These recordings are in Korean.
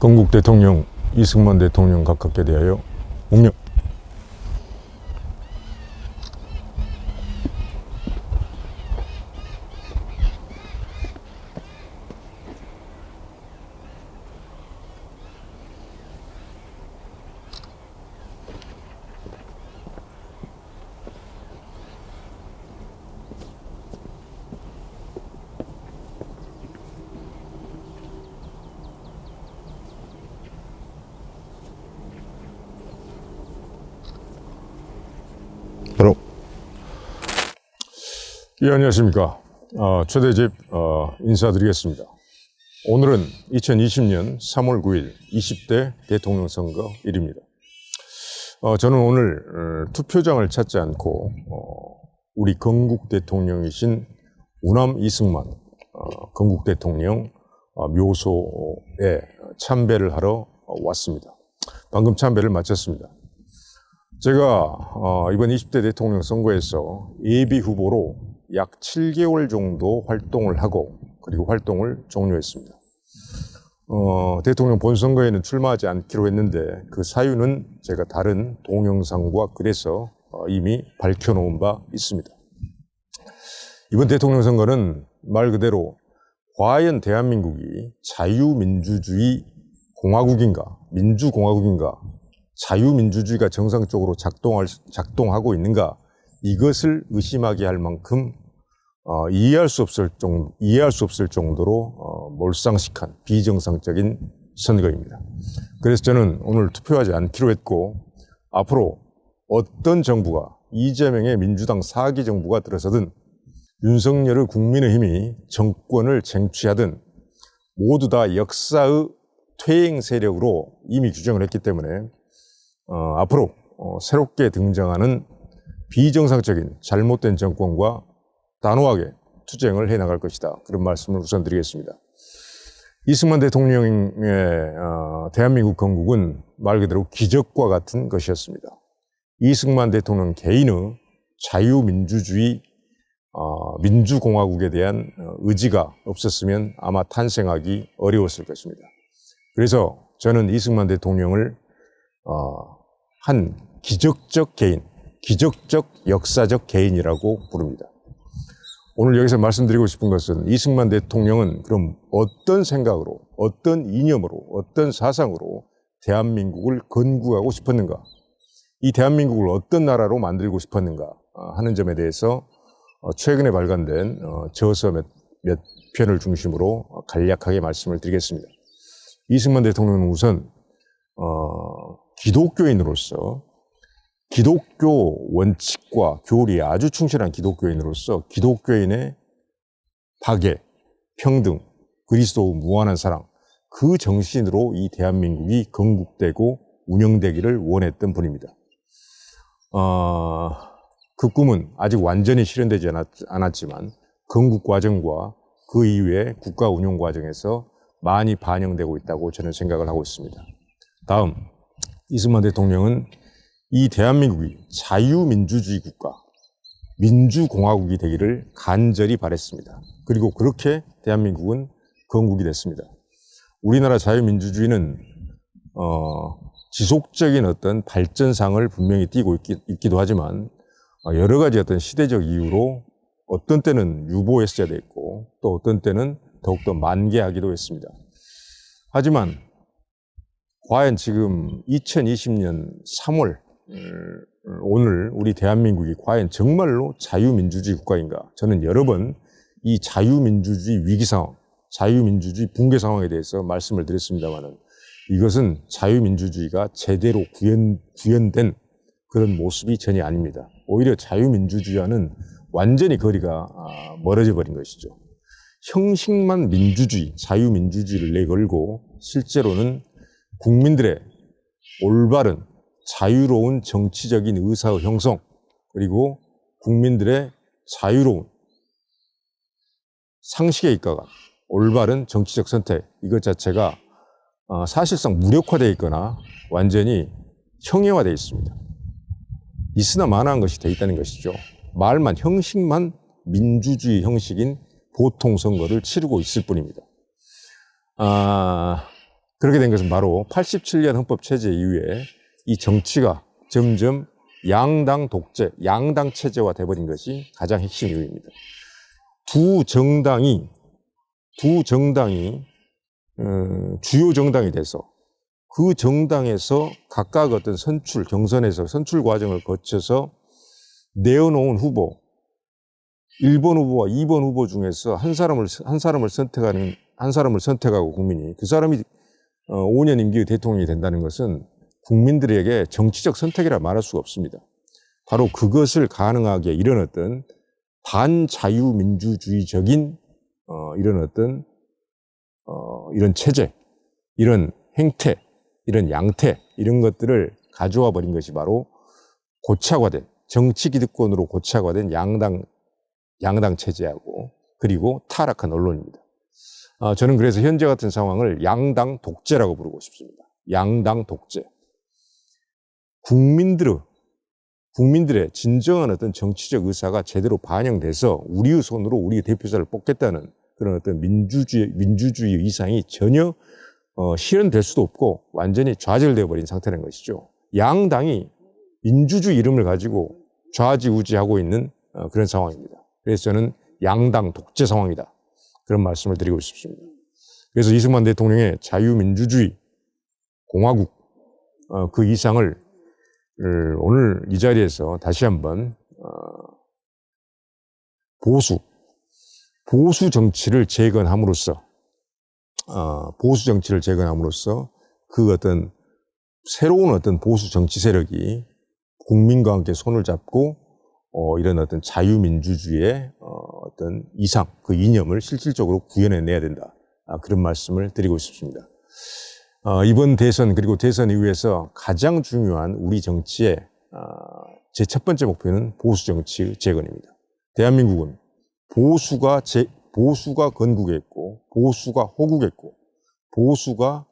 건국 대통령 이승만 대통령 각각에 대하여 묵념. 예 안녕하십니까. 어, 최대집 어, 인사드리겠습니다. 오늘은 2020년 3월 9일 20대 대통령 선거일입니다. 어, 저는 오늘 어, 투표장을 찾지 않고 어, 우리 건국 대통령이신 우남 이승만 어, 건국 대통령 어, 묘소에 참배를 하러 왔습니다. 방금 참배를 마쳤습니다. 제가 어, 이번 20대 대통령 선거에서 예비 후보로 약 7개월 정도 활동을 하고 그리고 활동을 종료했습니다. 어, 대통령 본선거에는 출마하지 않기로 했는데 그 사유는 제가 다른 동영상과 글에서 어, 이미 밝혀놓은 바 있습니다. 이번 대통령 선거는 말 그대로 과연 대한민국이 자유민주주의 공화국인가 민주공화국인가 자유민주주의가 정상적으로 작동할, 작동하고 있는가 이것을 의심하게 할 만큼 어, 이해할 수 없을 정 이해할 수 없을 정도로 어, 몰상식한 비정상적인 선거입니다. 그래서 저는 오늘 투표하지 않기로 했고 앞으로 어떤 정부가 이재명의 민주당 사기 정부가 들어서든 윤석열의 국민의힘이 정권을 쟁취하든 모두 다 역사의 퇴행 세력으로 이미 규정을 했기 때문에 어, 앞으로 어, 새롭게 등장하는 비정상적인 잘못된 정권과 단호하게 투쟁을 해 나갈 것이다. 그런 말씀을 우선 드리겠습니다. 이승만 대통령의 어, 대한민국 건국은 말 그대로 기적과 같은 것이었습니다. 이승만 대통령 개인의 자유민주주의 어, 민주공화국에 대한 어, 의지가 없었으면 아마 탄생하기 어려웠을 것입니다. 그래서 저는 이승만 대통령을 어, 한 기적적 개인, 기적적 역사적 개인이라고 부릅니다. 오늘 여기서 말씀드리고 싶은 것은 이승만 대통령은 그럼 어떤 생각으로, 어떤 이념으로, 어떤 사상으로 대한민국을 건국하고 싶었는가? 이 대한민국을 어떤 나라로 만들고 싶었는가 어, 하는 점에 대해서 어, 최근에 발간된 어, 저서 몇, 몇 편을 중심으로 간략하게 말씀을 드리겠습니다. 이승만 대통령은 우선 어, 기독교인으로서 기독교 원칙과 교리에 아주 충실한 기독교인으로서 기독교인의 박애, 평등, 그리스도 무한한 사랑 그 정신으로 이 대한민국이 건국되고 운영되기를 원했던 분입니다. 어, 그 꿈은 아직 완전히 실현되지 않았, 지만 건국 과정과 그 이후의 국가 운영 과정에서 많이 반영되고 있다고 저는 생각을 하고 있습니다. 다음 이승만 대통령은 이 대한민국이 자유민주주의 국가, 민주공화국이 되기를 간절히 바랬습니다. 그리고 그렇게 대한민국은 건국이 됐습니다. 우리나라 자유민주주의는 어, 지속적인 어떤 발전상을 분명히 띠고 있기, 도 하지만 어, 여러 가지 어떤 시대적 이유로 어떤 때는 유보했어야 됐고 또 어떤 때는 더욱더 만개하기도 했습니다. 하지만 과연 지금 2020년 3월 오늘 우리 대한민국이 과연 정말로 자유민주주의 국가인가? 저는 여러 번 이 자유민주주의 위기 상황, 자유민주주의 붕괴 상황에 대해서 말씀을 드렸습니다만은 이것은 자유민주주의가 제대로 구현, 구현된 그런 모습이 전혀 아닙니다. 오히려 자유민주주의와는 완전히 거리가 아, 멀어져 버린 것이죠. 형식만 민주주의, 자유민주주의를 내걸고 실제로는 국민들의 올바른 자유로운 정치적인 의사의 형성 그리고 국민들의 자유로운 상식에 입각한 올바른 정치적 선택 이것 자체가 어, 사실상 무력화되어 있거나 완전히 형해화되어 있습니다. 있으나 마나한 것이 되어 있다는 것이죠. 말만 형식만 민주주의 형식인 보통 선거를 치르고 있을 뿐입니다. 아, 그렇게 된 것은 바로 87년 헌법 체제 이후에 이 정치가 점점 양당 독재, 양당 체제화 돼버린 것이 가장 핵심 이유입니다. 두 정당이 두 정당이 어, 주요 정당이 돼서 그 정당에서 각각 어떤 선출 경선에서 선출 과정을 거쳐서 내어놓은 후보 1번 후보와 2번 후보 중에서 한 사람을 한 사람을 선택하는 한 사람을 선택하고 국민이 그 사람이 어, 5년 임기의 대통령이 된다는 것은 국민들에게 정치적 선택이라 말할 수가 없습니다. 바로 그것을 가능하게 이런 어떤 반자유민주주의적인 어, 이런 어떤 어, 이런 체제, 이런 행태, 이런 양태 이런 것들을 가져와 버린 것이 바로 고착화된 정치 기득권으로 고착화된 양당 양당 체제하고 그리고 타락한 언론입니다. 아, 저는 그래서 현재 같은 상황을 양당 독재라고 부르고 싶습니다. 양당 독재. 국민들의 국민들의 진정한 어떤 정치적 의사가 제대로 반영돼서 우리의 손으로 우리의 대표자를 뽑겠다는 그런 어떤 민주주의 민주주의 이상이 전혀 어, 실현될 수도 없고 완전히 좌절되어 버린 상태라는 것이죠. 양당이 민주주의 이름을 가지고 좌지우지하고 있는 어, 그런 상황입니다. 그래서 저는 양당 독재 상황이다. 그런 말씀을 드리고 싶습니다. 그래서 이승만 대통령의 자유민주주의 공화국 어, 그 이상을 오늘 이 자리에서 다시 한번 어, 보수 보수 정치를 재건함으로써 어, 보수 정치를 재건함으로써 그 어떤 새로운 어떤 보수 정치 세력이 국민과 함께 손을 잡고 어, 이런 어떤 자유민주주의의 어, 어떤 이상, 그 이념을 실질적으로 구현해내야 된다. 아, 그런 말씀을 드리고 싶습니다. 어, 이번 대선 그리고 대선 이후에서 가장 중요한 우리 정치의 어, 제첫 번째 목표는 보수 정치 재건입니다. 대한민국은 보수가 제, 보수가 건국했고 보수가 호국했고 보수가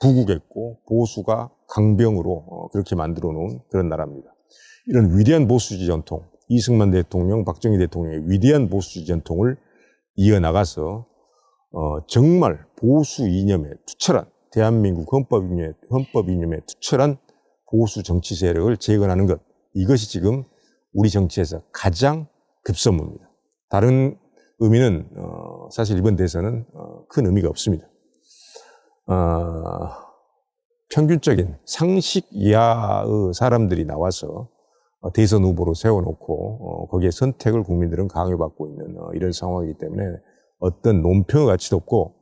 부국했고 보수가 강병으로 어, 그렇게 만들어 놓은 그런 나라입니다. 이런 위대한 보수지 전통, 이승만 대통령, 박정희 대통령의 위대한 보수지 전통을 이어나가서 어, 정말 보수 이념에 투철한 대한민국 헌법 이념에, 헌법 이념에 투철한 보수 정치 세력을 재건하는 것 이것이 지금 우리 정치에서 가장 급선무입니다. 다른 의미는 어, 사실 이번 대선은 어, 큰 의미가 없습니다. 어, 평균적인 상식 이하의 사람들이 나와서 어, 대선 후보로 세워놓고 어, 거기에 선택을 국민들은 강요받고 있는 어, 이런 상황이기 때문에 어떤 논평의 가치도 없고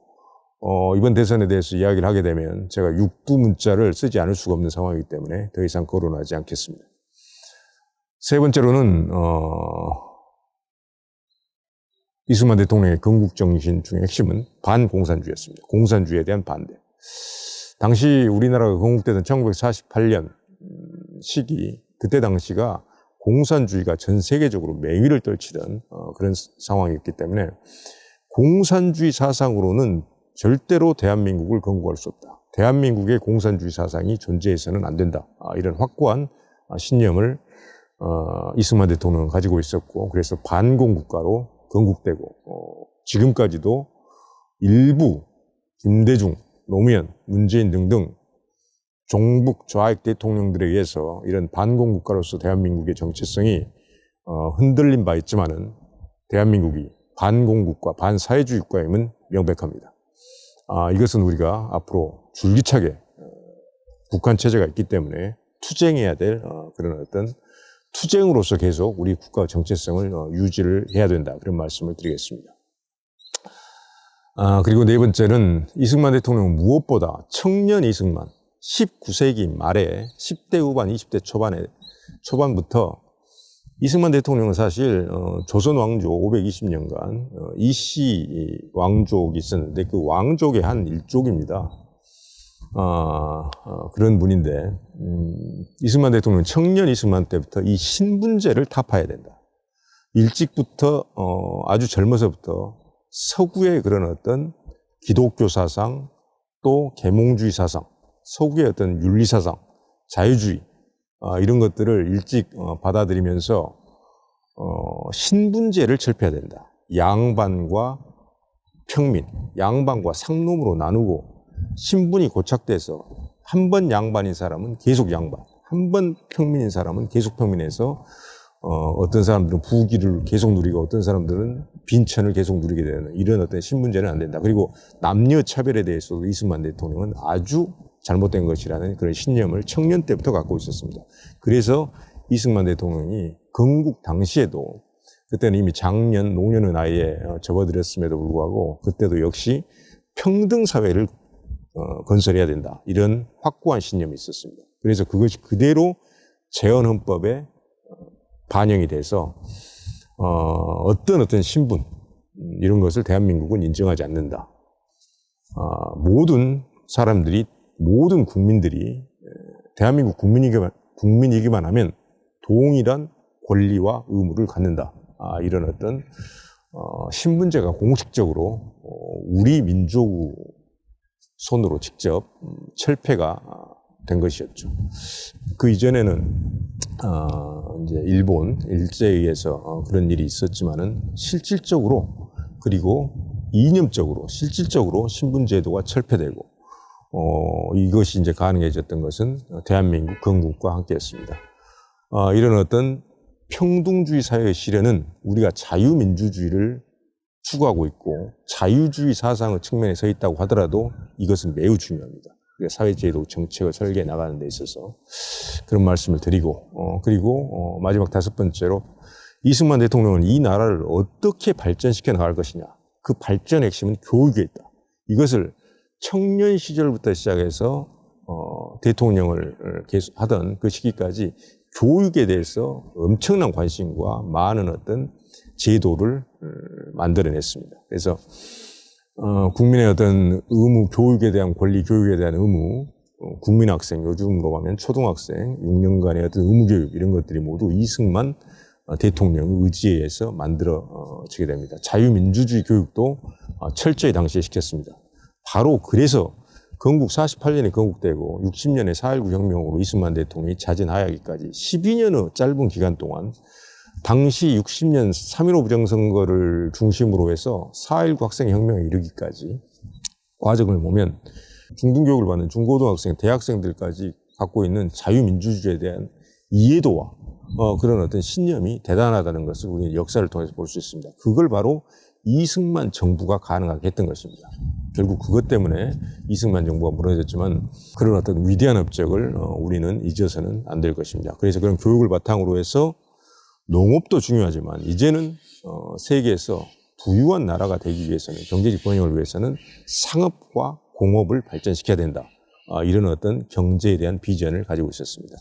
어, 이번 대선에 대해서 이야기를 하게 되면 제가 육두 문자를 쓰지 않을 수가 없는 상황이기 때문에 더 이상 거론하지 않겠습니다. 세 번째로는 어, 이승만 대통령의 건국 정신 중의 핵심은 반공산주의였습니다. 공산주의에 대한 반대. 당시 우리나라가 건국되던 1948년 시기 그때 당시가 공산주의가 전 세계적으로 맹위를 떨치던 어, 그런 상황이었기 때문에 공산주의 사상으로는 절대로 대한민국을 건국할 수 없다. 대한민국의 공산주의 사상이 존재해서는 안 된다. 아, 이런 확고한 신념을 어, 이승만 대통령은 가지고 있었고 그래서 반공국가로 건국되고 어, 지금까지도 일부 김대중, 노무현, 문재인 등등 종북 좌익 대통령들에 의해서 이런 반공국가로서 대한민국의 정체성이 어, 흔들린 바 있지만은 대한민국이 반공국가, 반사회주의 국가임은 명백합니다. 아, 이것은 우리가 앞으로 줄기차게 어, 북한 체제가 있기 때문에 투쟁해야 될 어, 그런 어떤 투쟁으로서 계속 우리 국가 정체성을 어, 유지를 해야 된다. 그런 말씀을 드리겠습니다. 아, 그리고 네 번째는 이승만 대통령은 무엇보다 청년 이승만, 19세기 말에 10대 후반, 20대 초반에, 초반부터 이승만 대통령은 사실, 어, 조선 왕조 520년간, 어, 이씨 왕족이 있었는데 그 왕족의 한 일족입니다. 어, 어, 그런 분인데 음, 이승만 대통령은 청년 이승만 때부터 이 신분제를 타파해야 된다. 일찍부터 어, 아주 젊어서부터 서구의 그런 어떤 기독교 사상 또 계몽주의 사상, 서구의 어떤 윤리 사상, 자유주의 어, 이런 것들을 일찍 어, 받아들이면서 어, 신분제를 철폐해야 된다. 양반과 평민, 양반과 상놈으로 나누고 신분이 고착돼서 한 번 양반인 사람은 계속 양반, 한 번 평민인 사람은 계속 평민에서 어, 어떤 사람들은 부귀를 계속 누리고 어떤 사람들은 빈천을 계속 누리게 되는 이런 어떤 신분제는 안 된다. 그리고 남녀 차별에 대해서도 이승만 대통령은 아주 잘못된 것이라는 그런 신념을 청년 때부터 갖고 있었습니다. 그래서 이승만 대통령이 건국 당시에도 그때는 이미 장년, 노년의 나이에 어, 접어들었음에도 불구하고 그때도 역시 평등 사회를 어, 건설해야 된다. 이런 확고한 신념이 있었습니다. 그래서 그것이 그대로 재헌헌법에 어, 반영이 돼서 어, 어떤 어떤 신분 음, 이런 것을 대한민국은 인정하지 않는다. 어, 모든 사람들이 모든 국민들이 에, 대한민국 국민이기만, 국민이기만 하면 동일한 권리와 의무를 갖는다. 아, 이런 어떤 어, 신분제가 공식적으로 어, 우리 민족 손으로 직접 음, 철폐가 아, 된 것이었죠. 그 이전에는 어, 이제 일본 일제에 의해서 어, 그런 일이 있었지만은 실질적으로 그리고 이념적으로 실질적으로 신분제도가 철폐되고 어, 이것이 이제 가능해졌던 것은 대한민국 건국과 함께했습니다. 어, 이런 어떤 평등주의 사회의 실현은 우리가 자유민주주의를 추구하고 있고 자유주의 사상의 측면에 서 있다고 하더라도 이것은 매우 중요합니다. 사회제도 정책을 설계해 나가는 데 있어서 그런 말씀을 드리고 어, 그리고 어, 마지막 다섯 번째로 이승만 대통령은 이 나라를 어떻게 발전시켜 나갈 것이냐 그 발전의 핵심은 교육에 있다. 이것을 청년 시절부터 시작해서 어, 대통령을 계속 하던 그 시기까지 교육에 대해서 엄청난 관심과 많은 어떤 제도를 어, 만들어냈습니다. 그래서 어, 국민의 어떤 의무, 교육에 대한 권리, 교육에 대한 의무, 어, 국민학생, 요즘으로 가면 초등학생, 6년간의 어떤 의무교육, 이런 것들이 모두 이승만 어, 대통령 의지에 의해서 만들어지게 됩니다. 자유민주주의 교육도 어, 철저히 당시에 시켰습니다. 바로 그래서 건국 48년에 건국되고 60년에 4.19 혁명으로 이승만 대통령이 자진하야기까지 12년의 짧은 기간 동안 당시 60년 3.15 부정선거를 중심으로 해서 4.19 학생혁명에 이르기까지 과정을 보면 중등교육을 받는 중고등학생, 대학생들까지 갖고 있는 자유민주주의에 대한 이해도와 어, 그런 어떤 신념이 대단하다는 것을 우리 역사를 통해서 볼 수 있습니다. 그걸 바로 이승만 정부가 가능하게 했던 것입니다. 결국 그것 때문에 이승만 정부가 무너졌지만 그런 어떤 위대한 업적을 어, 우리는 잊어서는 안 될 것입니다. 그래서 그런 교육을 바탕으로 해서 농업도 중요하지만 이제는 어, 세계에서 부유한 나라가 되기 위해서는 경제적 번영을 위해서는 상업과 공업을 발전시켜야 된다. 아, 이런 어떤 경제에 대한 비전을 가지고 있었습니다.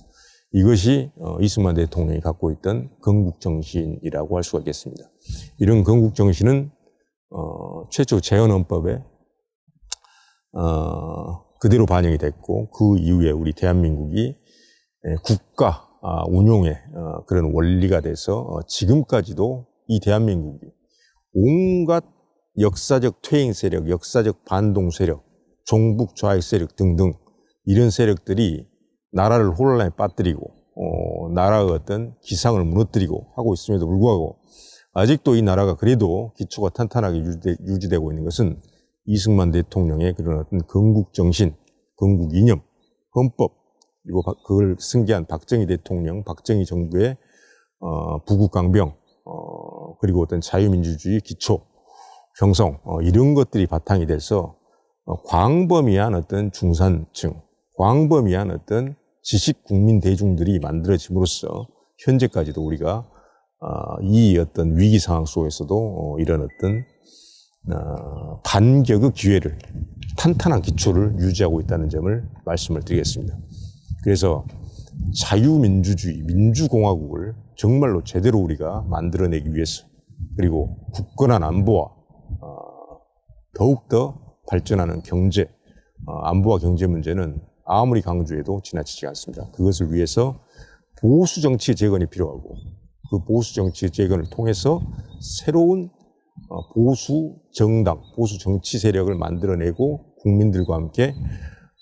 이것이 어, 이승만 대통령이 갖고 있던 건국 정신이라고 할 수가 있겠습니다. 이런 건국 정신은 어, 최초 재헌헌법에 어, 그대로 반영이 됐고 그 이후에 우리 대한민국이 에, 국가 아, 운용의 어, 그런 원리가 돼서 어, 지금까지도 이 대한민국이 온갖 역사적 퇴행 세력, 역사적 반동 세력, 종북 좌익 세력 등등 이런 세력들이 나라를 혼란에 빠뜨리고 어, 나라의 어떤 기상을 무너뜨리고 하고 있음에도 불구하고 아직도 이 나라가 그래도 기초가 탄탄하게 유지되, 유지되고 있는 것은 이승만 대통령의 그런 어떤 건국 정신, 건국 이념, 헌법 그리고 바- 그걸 승계한 박정희 대통령, 박정희 정부의 어, 부국 강병 어, 그리고 어떤 자유민주주의 기초 형성 어, 이런 것들이 바탕이 돼서 어, 광범위한 어떤 중산층, 광범위한 어떤 지식 국민 대중들이 만들어짐으로써 현재까지도 우리가 어, 이 어떤 위기 상황 속에서도 어, 이런 어떤 어, 반격의 기회를 탄탄한 기초를 유지하고 있다는 점을 말씀을 드리겠습니다. 그래서 자유민주주의, 민주공화국을 정말로 제대로 우리가 만들어내기 위해서 그리고 굳건한 안보와 어, 더욱더 발전하는 경제, 어, 안보와 경제 문제는 아무리 강조해도 지나치지 않습니다. 그것을 위해서 보수 정치의 재건이 필요하고 그 보수 정치의 재건을 통해서 새로운 어, 보수 정당, 보수 정치 세력을 만들어내고 국민들과 함께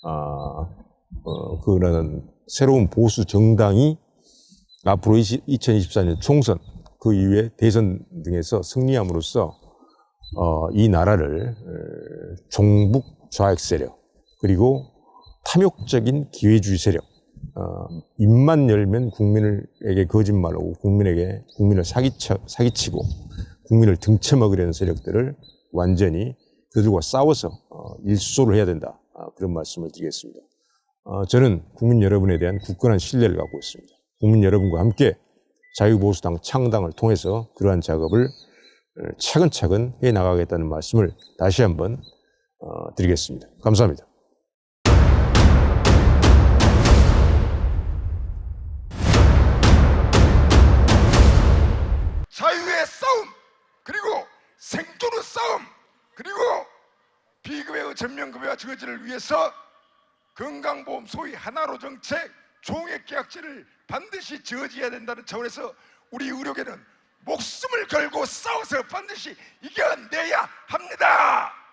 아, 어, 그런 새로운 보수 정당이 앞으로 2024년 총선 그 이후에 대선 등에서 승리함으로써 어, 이 나라를 어, 종북 좌익 세력 그리고 탐욕적인 기회주의 세력, 어, 입만 열면 국민에게 거짓말하고 국민에게 국민을 사기쳐, 사기치고 국민을 등쳐먹으려는 세력들을 완전히 그들과 싸워서 어, 일수소를 해야 된다. 아, 그런 말씀을 드리겠습니다. 어, 저는 국민 여러분에 대한 굳건한 신뢰를 갖고 있습니다. 국민 여러분과 함께 자유보수당 창당을 통해서 그러한 작업을 어, 차근차근 해 나가겠다는 말씀을 다시 한번 어, 드리겠습니다. 감사합니다. 전면급여와 저지를 위해서 건강보험 소위 하나로 정책 종액계약제를 반드시 저지해야 된다는 차원에서 우리 의료계는 목숨을 걸고 싸워서 반드시 이겨내야 합니다.